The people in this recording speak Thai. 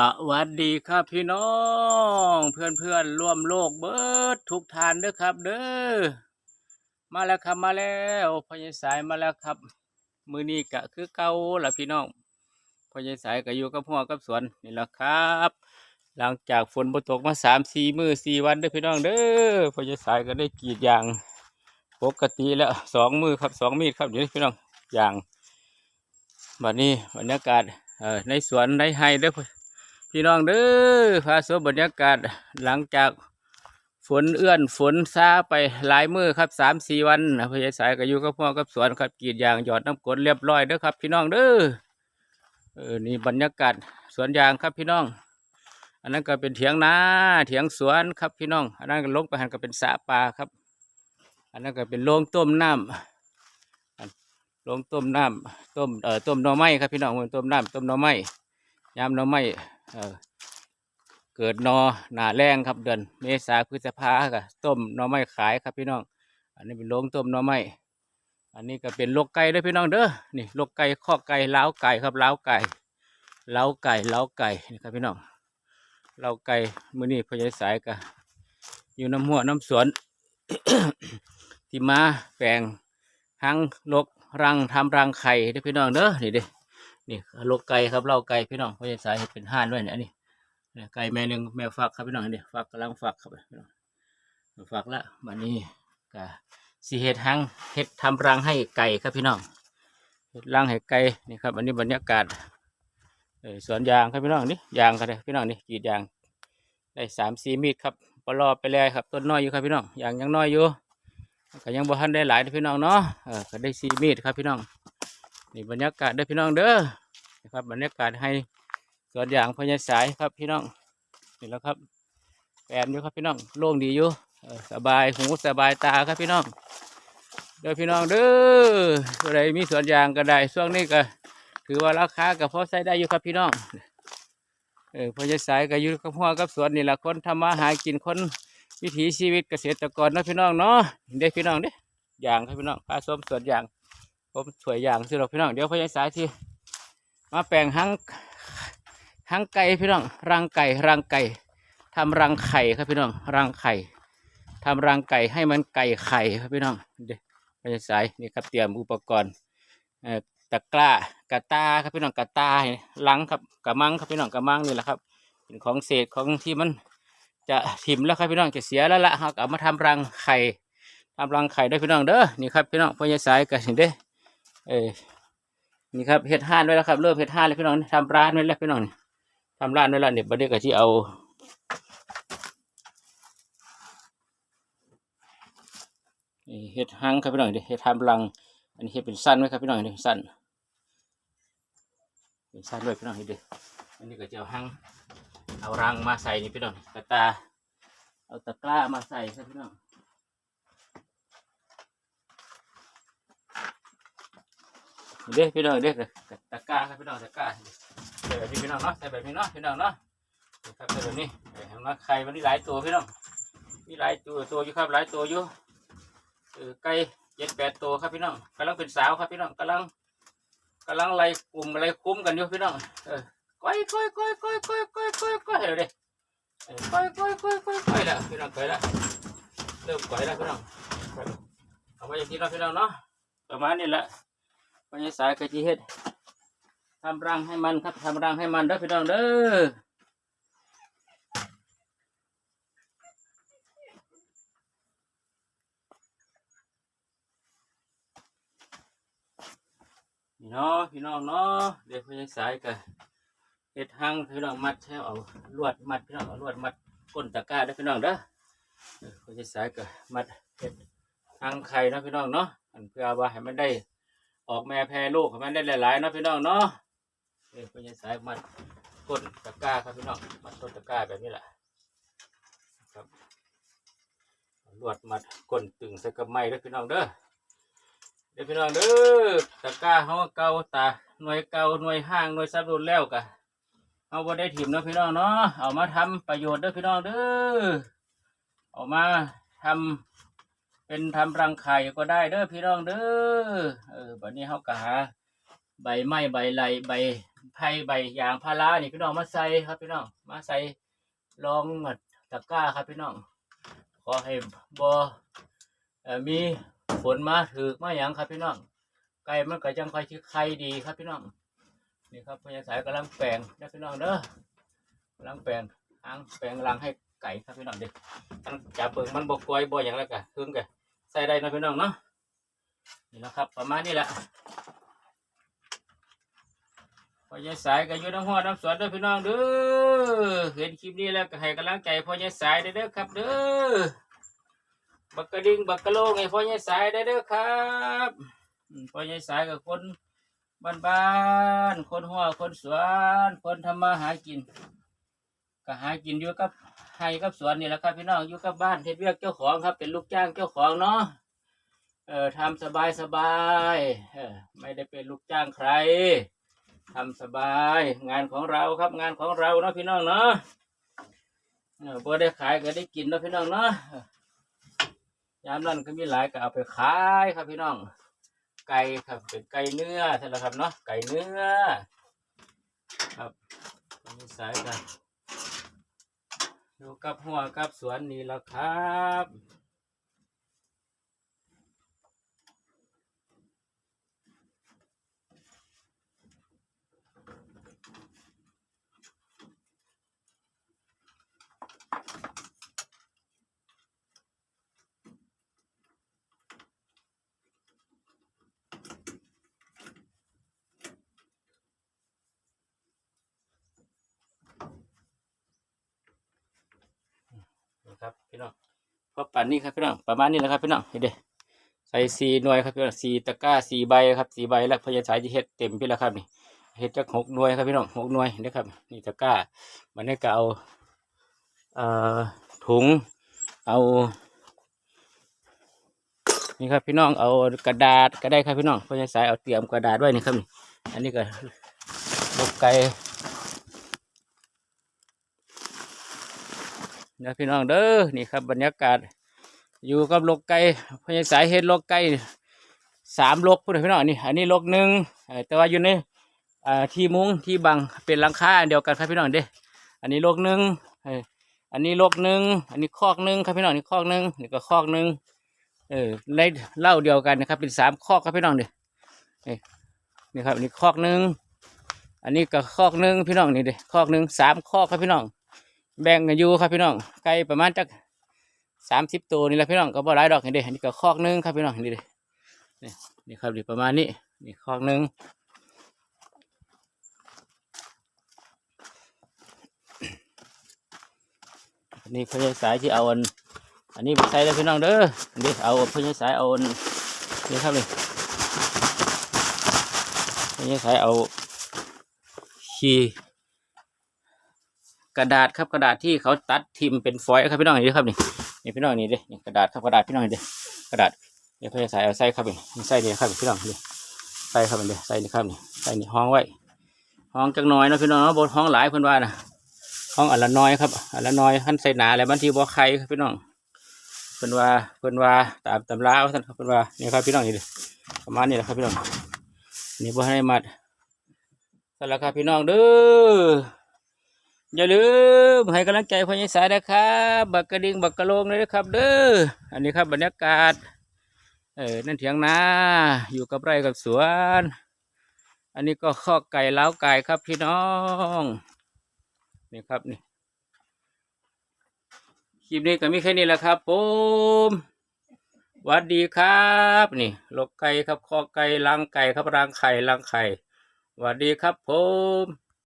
สวัสดีครับพี่น้องเพื่อนเพื่อนๆร่วมโลกเบิดทุกทานเด้อครับ เด้อมาแล้วครับมาแล้วพญสายมาแล้วครับ มือนี้กะคือเก่าละพี่น้องพญสายก็อยู่กับหัวกับสวนนี่แหละครับ หลังจากฝนตกมาสามสี่มือสี่วันเด้อพี่น้องเด้อพญสายก็ได้กรีดยางปกติแล้วสองมือครับสองมีดครับเดี๋ยวนี้พี่น้องยางบัดนี้บรรยากาศเอ่อในสวนในไฮเด้อ พี่น้องเด้อพาสมบรรยากาศหลังจากฝนเอื้อนฝนซาไปหลายมือครับสามสี่วันนะพยาสายก็อยู่กับพ่อกับสวนครับกีดยางหยอดน้ำกดเรียบร้อยเด้อครับ พี่น้องเด้อเออนี่บรรยากาศสวนยางครับพี่น้อง อันนั้นก็เป็นเถียงนาเถียงสวนครับพี่น้อง อันนั้นก็ลงไปหันก็เป็นสระปลาครับ อันนั้นก็เป็นโรงต้มน้ำโรงต้มน้ำต้มเอ่อต้มหน่อไม้ครับพี่น้องต้มน้ำต้มหน่อไม้ยามหน่อไม้ เเกิดนอหนาแรงครับเดือนเมษาพฤษภาก็ต้มนอไม้ขายครับพี่น้อง อันนี้เป็นโรงต้มนอไม้อันนี้ก็เป็นโลกไก่เด้วยพี่น้องเด้อนี่โลกไก่ข้อไก่เล้าไก่ครับเล้าไก่เล้าไก่เล้าไก่นี่ครับพี่น้องเล้าไก่มื้อนี้พญายสายก็อยู่น้ำหัวน้ำสวนที่มาแปลงหังลกรังทำรังไข่เด้อพี่น้องเด้อนี่เด้ นี่ลกไก่ครับเล่าไก่พี่น้องเพราะสายเห็ดเป็นห่านด้วยเนี่ยอันนี้ไก่แม่หนึ่งแม่ฟักครับพี่น้องอันนี้ฟักกำลังฟักครับพี่น้องฟักละวันนี้ก็สีเห็ดหังเห็ดทำรังให้ไก่ครับพี่น้องเห็ดรังให้ไก่นี่ครับอันนี้บรรยากาศสวนยางครับพี่น้องนี่ยางกันเลยพี่น้องนี่กรีดยางได้สามสี่มีดครับปลอไปเลยครับต้นน้อยอยู่ครับพี่น้องยางยังน้อยอยู่ก็ยังบ่ทันได้หลายพี่น้องเนาะก็ได้สี่มีดครับพี่น้อง นี่บรรยากาศเด้อพี่น้องเด้อนะครับบรรยากาศให้สวนยางพญาสายครับพี่น้องนี่แล้วครับแปลนอยู่ครับพี่น้องโล่งดีอยู่สบายหูสบายตาครับพี่น้องเด้อพี่น้องเด้อตัวใดมีสวนยางก็ได้ช่วงนี้ก็ถือว่าราคาก็พอใช้ได้อยู่ครับพี่น้องเออพญาสายก็อยู่กับหัวกับสวนนี่แหละคนทำมาหากินคนวิถีชีวิตเกษตรกรนะพี่น้องเนาะเด้อพี่น้องเด้อยางครับพี่น้องปลาส้มสวนยาง ผมสวยอย่างสิเราพี่น้องเดี๋ยวพยายสายที่มาแปลงหังหังไก่พี่น้องรังไก่รังไก่ทำรังไข่ครับพี่น้องรังไข่ทำรังไก่ให้มันไก่ไข่ครับพี่น้องเดี๋ยวพยายสายนี่ครับเตรียมอุปกรณ์เอ่อตะกร้ากระตาครับพี่น้องกระตาลังครับกระมังครับพี่น้องกระมังนี่แหละครับเป็นของเศษของที่มันจะถิ่มแล้วครับพี่น้องจะเสียแล้วละเราก็เอามาทำรังไข่ทำรังไข่ได้พี่น้องเด้อนี่ครับพี่น้องพยายสายกันเด้ เออนี่ครับเห็ดห่านไว้แล้วครับเริ่มเห็ดห่านเลยพี่น้องทำร้านไว้แล้วพี่น้องทำร้านไว้แล้วเนี่ยประเดี๋ยวก็ที่เอาเห็ดหังครับพี่น้องเดี๋ยวเห็ดทำรัง อันนี้เห็ดเป็นสั้นไว้ครับพี่น้องนี่สั้นเป็นสั้นด้วยพี่น้องเห็ดเด้ออันนี้ก็จะเอาหังเอารังมาใส่นี่พี่น้องกระตาเอาตะกร้ามาใส่ครับพี่น้อง เด้พี่น้องเด้ตะกร้าครับพี่น้องตะกร้าใส่แบบนี้พี่น้องเนาะใส่แบบนี้เนาะพี่น้องเนาะครับใส่แบบนี้เห็นไหมไข่มันนี่หลายตัวพี่น้องมีหลายตัวตัวอยู่ครับหลายตัวอยู่เออไก่เจ็ดแปดตัวครับพี่น้องกำลังเป็นสาวครับพี่น้องกำลังกำลังไล่กลุ่มไล่คุ้มกันอยู่พี่น้องเออก้อยก้อยก้อยก้อยก้อยก้อยก้อยก้อยเดี๋ยวดิเออก้อยก้อยก้อยก้อยก้อยล้วพี่น้องก้อยล้วเริ่มก้อยล้วพี่น้องเอาไว้อย่างนี้เนาพี่น้องเนาะประมาณนี้แหละ พญาสายกะทิเฮ็ดทำรังให้มันครับทำรังให้มันเด้อพี่น้องเด้อเนาะพี่น้องเนาะเดี๋ยวพญาสายกะเฮ็ดหังพี่น้องมัดแช่เอาลวดมัดพี่น้องเอาลวดมัดก้นตะกร้าเด้อพี่น้องเด้อพญาสายกะมัดเฮ็ดหังไข่เนาะพี่น้องเนาะอันเพื่อว่าให้มันได้ ออกแม่แพรลูกให้มันได้หลายๆเนาะพี่น้องเนาะเอ้ยเป็นยังสายมัดก้นตะกร้าครับพี่น้องมัดต้นตะกร้าแบบนี้แหละครับลวดมัดก้นตึงใส่กับไม้เด้อพี่น้องเด้อเด้อพี่น้องเด้อตะกร้าเขาเกาตาหน่วยเกาหน่วยห้างหน่วยซับรุนแล้วกะเอาบ่ได้ถิ่มเนาะพี่น้องเนาะเอามาทำประโยชน์เด้อพี่น้องเด้อเอามาทำ เป็นทำรังไข่ก็ได้เด้อพี่น้องเด้อเออบัดนี้เขาก็หาใบไม้ใบไหลใบไผ่ใบยางพารานี่พี่น้องมาใส่ครับพี่น้องมาใส่รองตะกร้าครับพี่น้องขอให้บ่เอ่อมีฝนมาถือมาหยังครับพี่น้องไก่มันก็จังค่อยสิไข่ดีครับพี่น้องนี่ครับพญาสายกำลังแปลงนะพี่น้องเด้อกำลังแปลงอ้างแปลงรังให้ไก่ครับพี่น้องเด็กจับเบิ่งมันบ่กลอยบ่หยังแล้วก็ถึงก็ใส่ได้นาะพี่น้องเนาะนี่นะครับ ประมาณนี้แหละพ่อยายสายก็อยู่น้ำหัวน้ำสวนด้อพี่น้องเด้อเห็นคลิปนี้แล้วก็ให้กำลังใจพ่อยายสายได้เด้อครับเด้อบักกระดิ่งบักกระโลงให้พ่อยายสายได้เด้อครับพ่อยายสายกับคนบ้านๆคนหัวคนสวนคนทำมาหากิน ก็หากินอยู่กับไห้กับสวนนี่แหละครับ พี่น้องอยู่กับบ้านเฮ็ดเวียกเจ้าของครับ เป็นลูกจ้างเจ้าของเนาะเออทำสบายสบายเออไม่ได้เป็นลูกจ้างใครทำสบาย งานของเราครับงานของเราเนาะพี่น้องเนาะเออพอได้ขายก็ได้กินเนาะพี่น้องเนาะยามนั้นก็มีหลายก็เอาไปขายครับพี่น้อง ไก่ครับเป็นไก่เนื้อใช่แล้วครับเนาะไก่เนื้อ ครับมีสายกัน อยู่กับหัวกับสวนนี่แหละครับ พี่น้องพอปั่นนี่ครับพี่น้องประมาณนี้แหละครับพี่น้องเห็นเด้ใส่สีหน่วยครับพี่น้องสีตะกร้าสีใบครับสีใบแล้วพยาสายที่เฮ็ดเต็มพี่แล้วครับนี่เฮ็ดจากหกหน่วยครับพี่น้องหกหน่วยนะครับนี่ตะกร้ามันได้ก็เอาเอ่อถุงเอานี่ครับพี่น้องเอากระดาษก็ได้ครับพี่น้องพยาสายเอาเตรียมกระดาษไว้นี่ครับนี่อันนี้ก็ลูกไก่ นะพี่น้องเด้อนี่ครับบรรยากาศ อยู่กับลกไก่พญสายเห็ดลกไก่สามลกพูดพี่น้องนี่อันนี้ลกหนึ่งแต่ว่าอยู่ในที่มุ้งที่บังเป็นหลังคาเดียวกันครับพี่น้องเด้ออันนี้ลกหนึ่งอันนี้ลกหนึ่งอันนี้คอกหนึ่งครับพี่น้องนี่คอกหนึ่งนี่ก็คอกหนึ่งเออในเล่าเดียวกันนะครับ เป็นสามคอกครับพี่น้องเด้อนี่ครับอันนี้คอกหนึ่งอันนี้ก็คอกหนึ่งพี่น้องนี่เด้อคอกหนึ่งสามคอกครับพี่น้อง แบ่งกันอยู่ครับพี่น้องไก่ประมาณจักสามสิบตัวนี่แหละพี่น้องก็บ่หลายดอกเห็นเด้อันนี้ก็คอกหนึงครับพี่น้องเห็นเด้นี่นี่ครับนี่ประมาณนี้นี่คอกหนึงนนี้พญสายที่เอาอันอันนี้ไปใส่แล้วพี่น้องเด้ออันนี้เอาพญสายเอาอันนี่ครับนี่พญสายเอาขี้ กระดาษครับกระดาษที่เขาตัดทิมเป็นฟอยล์ครับพี่น้องนี่ครับนี่นี่พี่น้องนี่เด้นี่กระดาษครับกระดาษพี่น้องนี่เด้กระดาษเดี๋ยวเขาจะใส่เอาใส่ครับนี่ใส่นี่ครับพี่น้องนี่ใส่ครับนี่ใส่นี่ครับนี่ใส่นี่ห้องไว้ห้องจักหน้อยนะพี่น้องนาะบนห้องหลายเพิ่นว่านะห้องอันละน้อยครับอันละน้อยขั้นใส่หนาแล้วบางทีบ่ไข่ครับพี่น้องเพิ่นว่าเพิ่นว่าตามตำราท่านครับเพิ่นว่านี่ครับพี่น้องนี่เด้ประมาณนี้แหละครับพี่น้องนี่บ่ให้มัดสำหรับครับพี่น้องเด้อ อย่าลืมให้กำลังใจพญายสายนะครับบักกระดิ่งบักกระโลงเลยนะครับ เด้ออันนี้ครับบรรยากาศ เออนั่นเถียงนาอยู่กับไร่กับสวน อันนี้ก็ข้อไก่เล้าไก่ครับพี่น้องนี่ครับนี่คลิปนี้ก็มีแค่นี้แหละครับผมวัดดีครับนี่ลกไก่ครับข้อไก่ลังไก่ครับรังไข่ลังไข่วัดดีครับผม